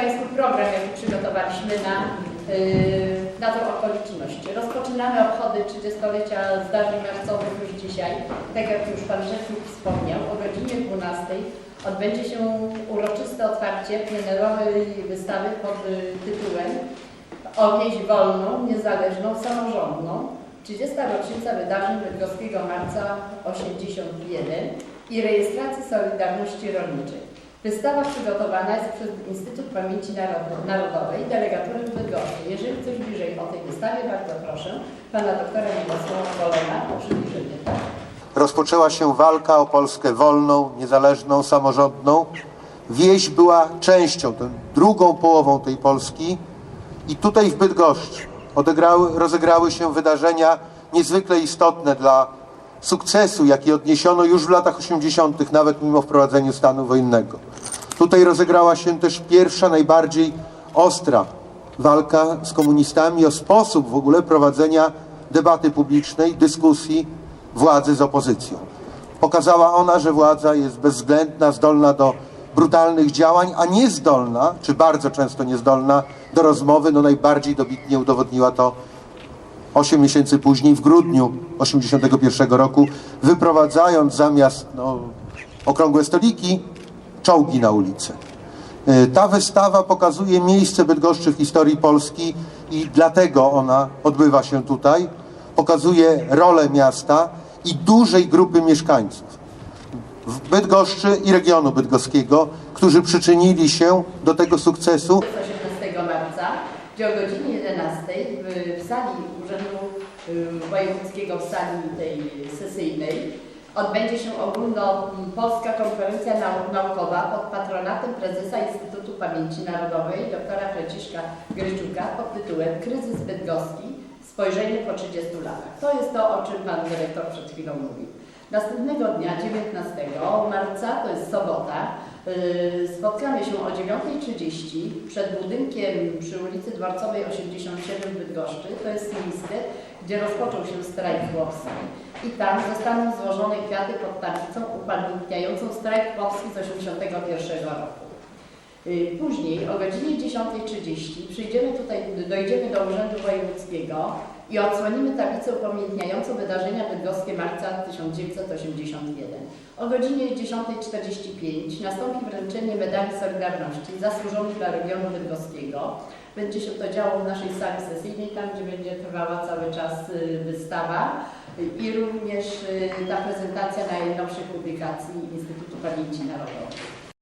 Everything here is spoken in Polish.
Państwu program, jaki przygotowaliśmy na, yy, na tą okoliczność. Rozpoczynamy obchody 30-lecia zdarzeń marcowych już dzisiaj. Tak jak już Pan Rzecznik wspomniał, o godzinie 12 odbędzie się uroczyste otwarcie plenerowej wystawy pod y, tytułem O wieś wolną, niezależną, samorządną. 30. rocznica wydarzeń Bydgoskiego Marca 81 i rejestracji Solidarności Rolniczej. Wystawa przygotowana jest przez Instytut Pamięci Narod- Narodowej, delegaturę w Bydgoszczy. Jeżeli coś bliżej o tej wystawie, bardzo proszę pana doktora Mirosława Wolona o przybliżenie. rozpoczęła się walka o Polskę wolną, niezależną, samorządną. Wieś była częścią, tą drugą połową tej Polski i tutaj w Bydgoszczy odegrały, rozegrały się wydarzenia niezwykle istotne dla sukcesu, jaki odniesiono już w latach 80., nawet mimo wprowadzenia stanu wojennego. Tutaj rozegrała się też pierwsza, najbardziej ostra walka z komunistami o sposób w ogóle prowadzenia debaty publicznej, dyskusji władzy z opozycją. Pokazała ona, że władza jest bezwzględna, zdolna do brutalnych działań, a niezdolna, czy bardzo często niezdolna do rozmowy. No najbardziej dobitnie udowodniła to 8 miesięcy później, w grudniu 1981 roku, wyprowadzając zamiast no, okrągłe stoliki, czołgi na ulicę. Y, Ta wystawa pokazuje miejsce Bydgoszczy w historii Polski i dlatego ona odbywa się tutaj. Pokazuje rolę miasta i dużej grupy mieszkańców w Bydgoszczy i regionu bydgoskiego, którzy przyczynili się do tego sukcesu 18 marca, gdzie o godzinie 11 w, w sali Urzędu y, Wojewódzkiego, w sali tej sesyjnej, odbędzie się ogólnopolska konferencja nau- naukowa pod patronatem prezesa Instytutu Pamięci Narodowej doktora Franciszka Gryciuka pod tytułem Kryzys Bydgoski – spojrzenie po 30 latach. To jest to, o czym Pan Dyrektor przed chwilą mówił. Następnego dnia, 19 marca, to jest sobota, yy, spotkamy się o 9.30 przed budynkiem przy ulicy Dworcowej 87 w Bydgoszczy. To jest miejsce, gdzie rozpoczął się strajk chłopski. I tam zostaną złożone kwiaty pod tablicą upamiętniającą strajk chłopski z 81 roku. Y, Później o godzinie 10.30 przyjdziemy tutaj, dojdziemy do Urzędu Wojewódzkiego i odsłonimy tablicę upamiętniającą wydarzenia bydgoskie marca 1981. O godzinie 10.45 nastąpi wręczenie medali Solidarności zasłużonych dla regionu bydgoskiego. Będzie się to działo w naszej sali sesyjnej, tam gdzie będzie trwała cały czas y, wystawa i również y, ta prezentacja najnowszych publikacji Instytutu Pamięci Narodowej.